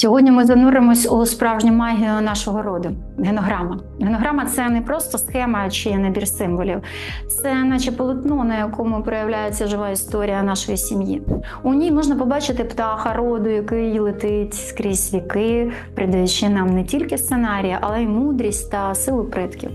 Сьогодні ми зануримось у справжню магію нашого роду генограма. Генограма це не просто схема чи набір символів, це наче полотно, на якому проявляється жива історія нашої сім'ї. У ній можна побачити птаха роду, який летить скрізь віки, придаючи нам не тільки сценарії, але й мудрість та силу предків.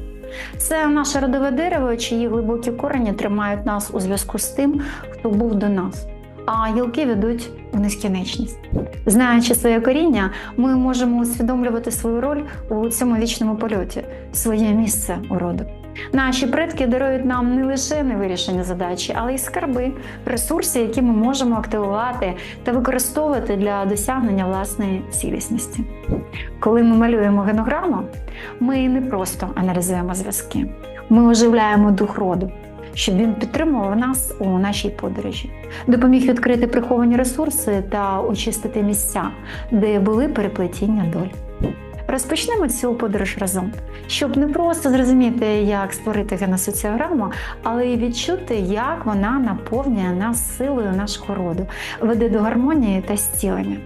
Це наше родове дерево, чиї глибокі корені тримають нас у зв'язку з тим, хто був до нас. А гілки ведуть в нескінченність. Знаючи своє коріння, ми можемо усвідомлювати свою роль у цьому вічному польоті, своє місце у роду. Наші предки дарують нам не лише невирішені задачі, але й скарби, ресурси, які ми можемо активувати та використовувати для досягнення власної цілісності. Коли ми малюємо генограму, ми не просто аналізуємо зв'язки, ми оживляємо дух роду, щоб він підтримував нас у нашій подорожі, допоміг відкрити приховані ресурси та очистити місця, де були переплетіння доль. Розпочнемо цю подорож разом, щоб не просто зрозуміти, як створити геносоціограму, але й відчути, як вона наповнює нас силою нашого роду, веде до гармонії та зцілення.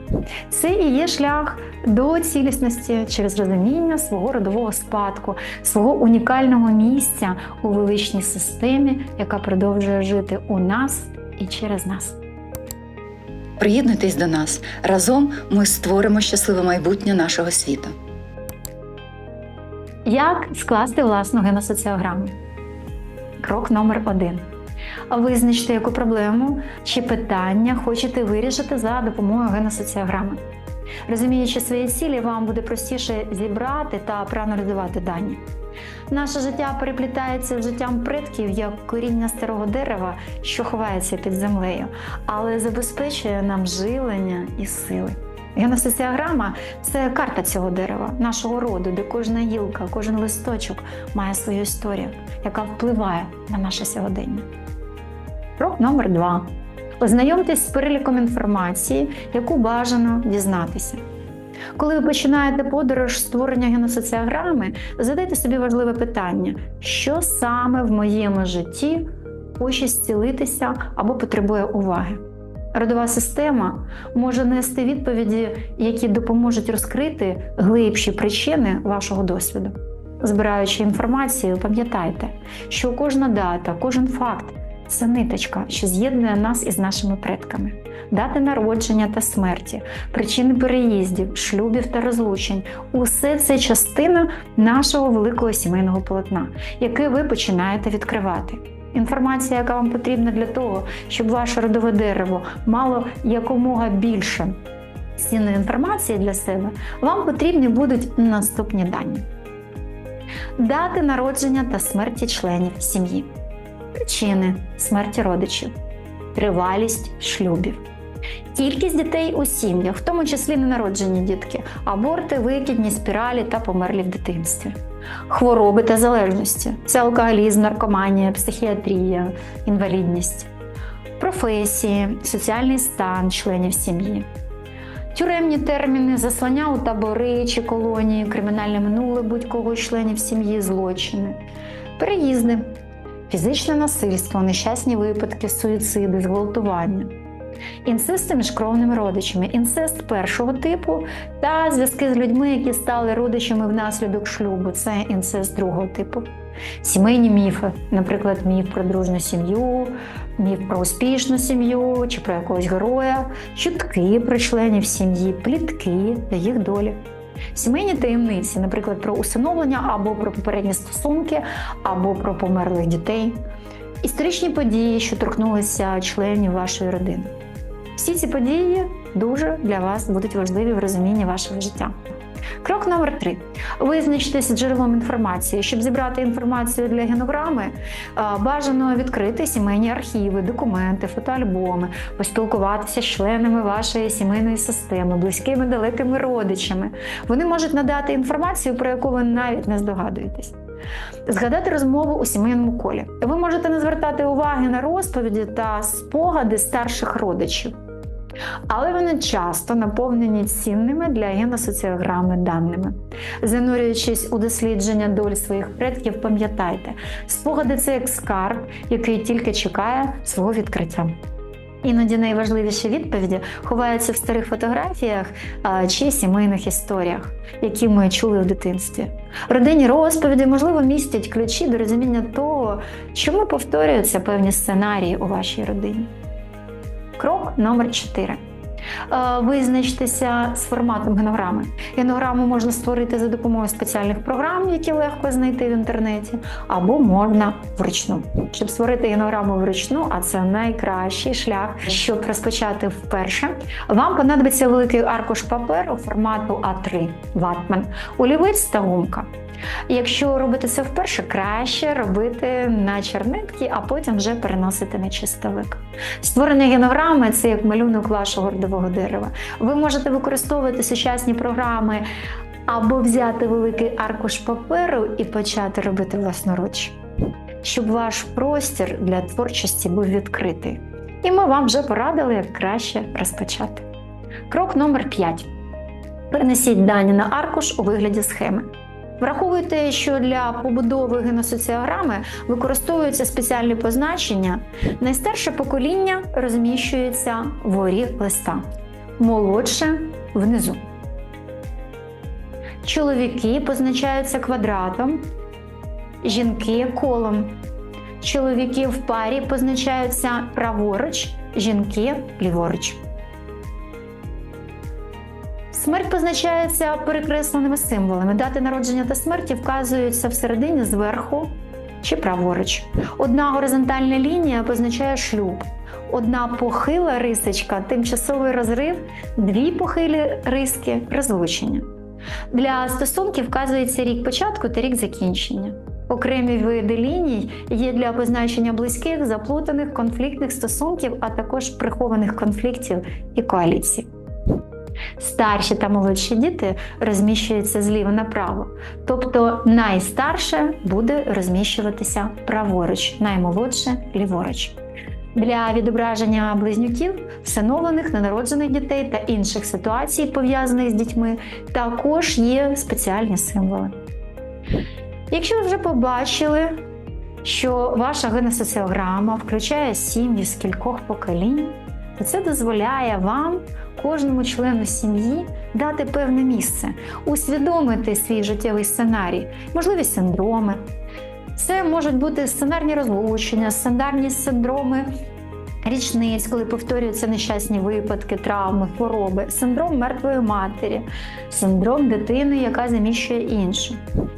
Це і є шлях до цілісності через розуміння свого родового спадку, свого унікального місця у величній системі, яка продовжує жити у нас і через нас. Приєднуйтесь до нас. Разом ми створимо щасливе майбутнє нашого світу. Як скласти власну геносоціограму? Крок номер один. Визначте, яку проблему чи питання хочете вирішити за допомогою геносоціограми. Розуміючи свої цілі, вам буде простіше зібрати та проаналізувати дані. Наше життя переплітається з життям предків як коріння старого дерева, що ховається під землею, але забезпечує нам живлення і сили. Геносоціограма це карта цього дерева, нашого роду, де кожна гілка, кожен листочок має свою історію, яка впливає на наше сьогодення. Крок номер два. Ознайомтесь з переліком інформації, яку бажано дізнатися. Коли ви починаєте подорож створення геносоціограми, задайте собі важливе питання: що саме в моєму житті хоче зцілитися або потребує уваги? Родова система може нести відповіді, які допоможуть розкрити глибші причини вашого досвіду. Збираючи інформацію, пам'ятайте, що кожна дата, кожен факт це ниточка, що з'єднує нас із нашими предками. Дати народження та смерті, причини переїздів, шлюбів та розлучень усе це частина нашого великого сімейного полотна, яке ви починаєте відкривати. Інформація, яка вам потрібна для того, щоб ваше родове дерево мало якомога більше цінної інформації для себе, вам потрібні будуть наступні дані: дати народження та смерті членів сім'ї, причини смерті родичів, тривалість шлюбів. Кількість дітей у сім'ях, в тому числі ненароджені дітки, аборти, викидні, спіралі та померлі в дитинстві, хвороби та залежності. Це алкоголізм, наркоманія, психіатрія, інвалідність, професії, соціальний стан членів сім'ї, тюремні терміни, заслання у табори чи колонії, кримінальне минуле будь-кого членів сім'ї, злочини, переїзди, фізичне насильство, нещасні випадки, суїциди, зґвалтування. Інцести між кровними родичами, інцест першого типу та зв'язки з людьми, які стали родичами внаслідок шлюбу. Це інцест другого типу. Сімейні міфи, наприклад, міф про дружну сім'ю, міф про успішну сім'ю чи про якогось героя, чутки про членів сім'ї, плітки та їх долі. Сімейні таємниці, наприклад, про усиновлення або про попередні стосунки, або про померлих дітей, історичні події, що торкнулися членів вашої родини. Всі ці події дуже для вас будуть важливі в розумінні вашого життя. Крок номер три. Визначтеся джерелом інформації. Щоб зібрати інформацію для генограми, бажано відкрити сімейні архіви, документи, фотоальбоми, поспілкуватися з членами вашої сімейної системи, близькими далекими родичами. Вони можуть надати інформацію, про яку ви навіть не здогадуєтесь. Згадати розмову у сімейному колі. Ви можете не звертати уваги на розповіді та спогади старших родичів. Але вони часто наповнені цінними для геносоціограми даними. Занурюючись у дослідження доль своїх предків, пам'ятайте, спогади це як скарб, який тільки чекає свого відкриття. Іноді найважливіші відповіді ховаються в старих фотографіях чи сімейних історіях, які ми чули в дитинстві. Родинні розповіді, можливо, містять ключі до розуміння того, чому повторюються певні сценарії у вашій родині. Крок номер 4. Визначтеся з форматом генограми. Генограму можна створити за допомогою спеціальних програм, які легко знайти в інтернеті, або можна вручну. Щоб створити генограму вручну, а це найкращий шлях, щоб розпочати вперше. Вам понадобиться великий аркуш паперу формату А3 ватман, олівець та гумка. Якщо робити це вперше, краще робити на чернетки, а потім вже переносити на чистовик. Створення генограми це як малюнок вашого родового дерева. Ви можете використовувати сучасні програми або взяти великий аркуш паперу і почати робити власноруч, щоб ваш простір для творчості був відкритий. І ми вам вже порадили, як краще розпочати. Крок номер 5. Перенесіть дані на аркуш у вигляді схеми. Враховуйте, що для побудови геносоціограми використовуються спеціальні позначення. Найстарше покоління розміщується вгорі листа, молодше внизу. Чоловіки позначаються квадратом, жінки колом. Чоловіки в парі позначаються праворуч, жінки ліворуч. Смерть позначається перекресленими символами. Дати народження та смерті вказуються всередині зверху чи праворуч. Одна горизонтальна лінія позначає шлюб, одна похила рисочка тимчасовий розрив, дві похилі риски розлучення. Для стосунків вказується рік початку та рік закінчення. Окремі види ліній є для позначення близьких, заплутаних, конфліктних стосунків, а також прихованих конфліктів і коаліцій. Старші та молодші діти розміщуються зліва направо, тобто найстарше буде розміщуватися праворуч, наймолодше ліворуч. Для відображення близнюків, всиновлених, ненароджених дітей та інших ситуацій, пов'язаних з дітьми, також є спеціальні символи. Якщо ви вже побачили, що ваша геносоціограма включає сім'ї з кількох поколінь, це дозволяє вам, кожному члену сім'ї, дати певне місце, усвідомити свій життєвий сценарій, можливі синдроми. Це можуть бути сценарні розлучення, сценарні синдроми річниць, коли повторюються нещасні випадки, травми, хвороби, синдром мертвої матері, синдром дитини, яка заміщує іншу.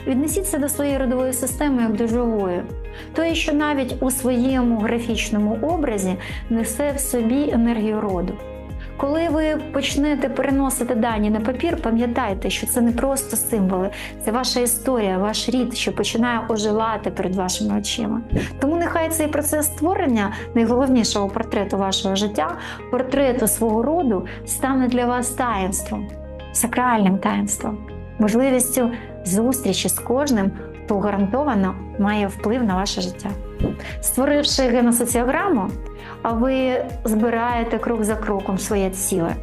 Віднесіться до своєї родової системи як до живої. тої, що навіть у своєму графічному образі несе в собі енергію роду. Коли ви почнете переносити дані на папір, пам'ятайте, що це не просто символи, це ваша історія, ваш рід, що починає оживати перед вашими очима. Тому нехай цей процес створення найголовнішого портрету вашого життя, портрету свого роду, стане для вас таїнством, сакральним таїнством, можливістю зустрічі з кожним, хто гарантовано має вплив на ваше життя. Створивши геносоціограму, а ви збираєте крок за кроком своє ціле.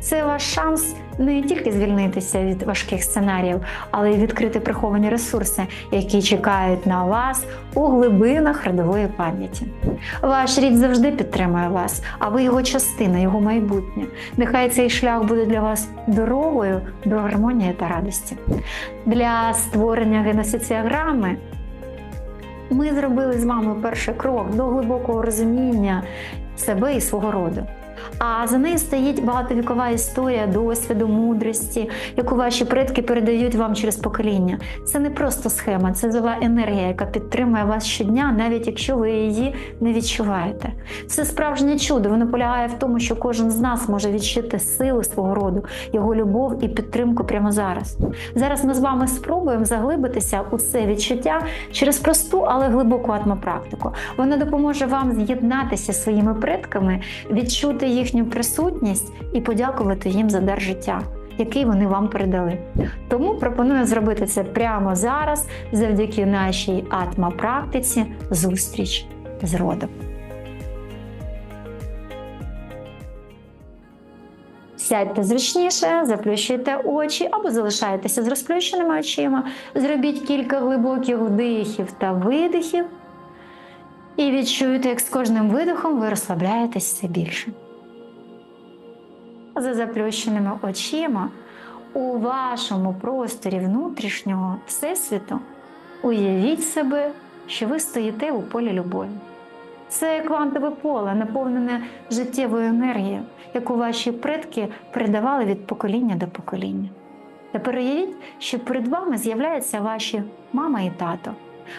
Це ваш шанс не тільки звільнитися від важких сценаріїв, але й відкрити приховані ресурси, які чекають на вас у глибинах родової пам'яті. Ваш рід завжди підтримує вас, а ви його частина, його майбутнє. Нехай цей шлях буде для вас дорогою до гармонії та радості. Для створення геносоціограми ми зробили з вами перший крок до глибокого розуміння себе і свого роду. А за нею стоїть багатовікова історія досвіду, мудрості, яку ваші предки передають вам через покоління. Це не просто схема, це жива енергія, яка підтримує вас щодня, навіть якщо ви її не відчуваєте. Це справжнє чудо. Воно полягає в тому, що кожен з нас може відчути силу свого роду, його любов і підтримку прямо зараз. Зараз ми з вами спробуємо заглибитися у це відчуття через просту, але глибоку атмопрактику. Вона допоможе вам з'єднатися зі своїми предками, відчути їхню присутність і подякувати їм за дар життя, який вони вам передали. Тому пропоную зробити це прямо зараз, завдяки нашій атмопрактиці зустріч з родом. Сядьте зручніше, заплющуйте очі або залишайтеся з розплющеними очима. Зробіть кілька глибоких вдихів та видихів. І відчуєте, як з кожним видихом ви розслабляєтесь все більше. За заплющеними очима у вашому просторі внутрішнього всесвіту уявіть себе, що ви стоїте у полі любові. Це квантове поле, наповнене життєвою енергією, яку ваші предки передавали від покоління до покоління. Тепер уявіть, що перед вами з'являються ваші мама і тато,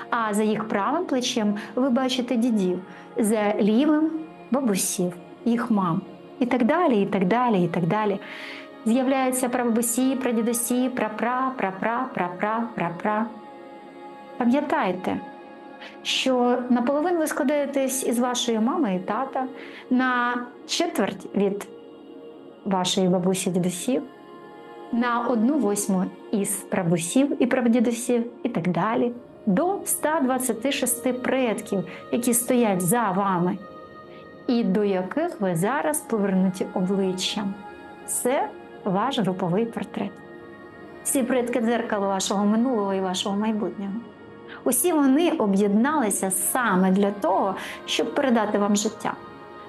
а за їх правим плечем ви бачите дідів, за лівим бабусів, їх мам, і так далі, і так далі, і так далі. З'являються прабабусі, прадідусі, прапра, прапра, прапра, прапра. Пам'ятайте, що наполовину ви складаєтесь із вашої мами і тата, на четверть від вашої бабусі дідусів, на одну восьму із прабусів і прадідусів, і так далі, до 126 предків, які стоять за вами, і до яких ви зараз повернуті обличчям. Це ваш груповий портрет. Всі предки дзеркало вашого минулого і вашого майбутнього. Усі вони об'єдналися саме для того, щоб передати вам життя.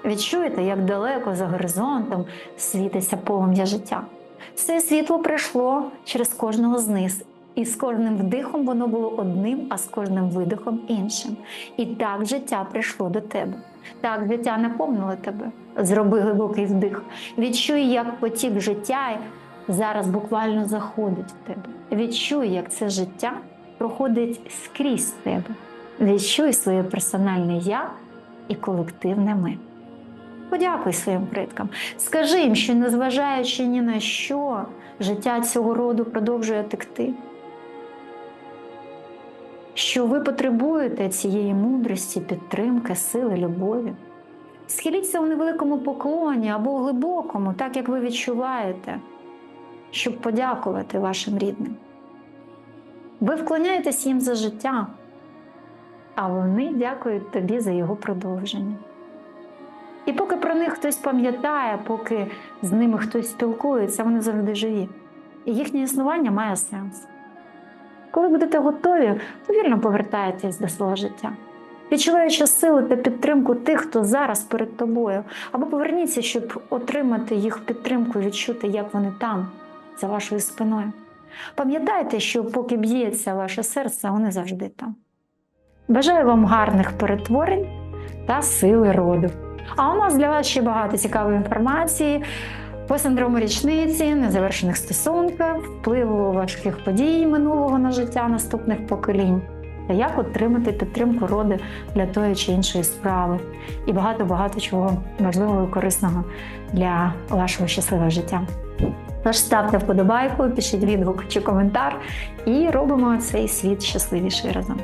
Відчуєте, як далеко за горизонтом світиться полум'я життя. Все світло прийшло через кожного з них, і з кожним вдихом воно було одним, а з кожним видихом іншим. І так життя прийшло до тебе. Так життя наповнило тебе. Зроби глибокий вдих. Відчуй, як потік життя зараз буквально заходить в тебе. Відчуй, як це життя проходить скрізь тебе. Відчуй своє персональне я і колективне ми. Подякуй своїм предкам. Скажи їм, що незважаючи ні на що, життя цього роду продовжує текти. Що ви потребуєте цієї мудрості, підтримки, сили, любові. Схиліться у невеликому поклоні або глибокому, так як ви відчуваєте, щоб подякувати вашим рідним. Ви вклоняєтесь їм за життя, а вони дякують тобі за його продовження. І поки про них хтось пам'ятає, поки з ними хтось спілкується, вони завжди живі. І їхнє існування має сенс. Коли будете готові, повільно повертаєтесь до свого життя, відчуваючи силу та підтримку тих, хто зараз перед тобою, або поверніться, щоб отримати їх підтримку, відчути, як вони там, за вашою спиною. Пам'ятайте, що поки б'ється ваше серце, вони завжди там. Бажаю вам гарних перетворень та сили роду. А у нас для вас ще багато цікавої інформації по синдрому річниці, незавершених стосунків, впливу важких подій минулого на життя наступних поколінь, та як отримати підтримку роду для тої чи іншої справи, і багато-багато чого важливого і корисного для вашого щасливого життя. Тож ставте вподобайку, пишіть відгук чи коментар, і робимо цей світ щасливіший разом.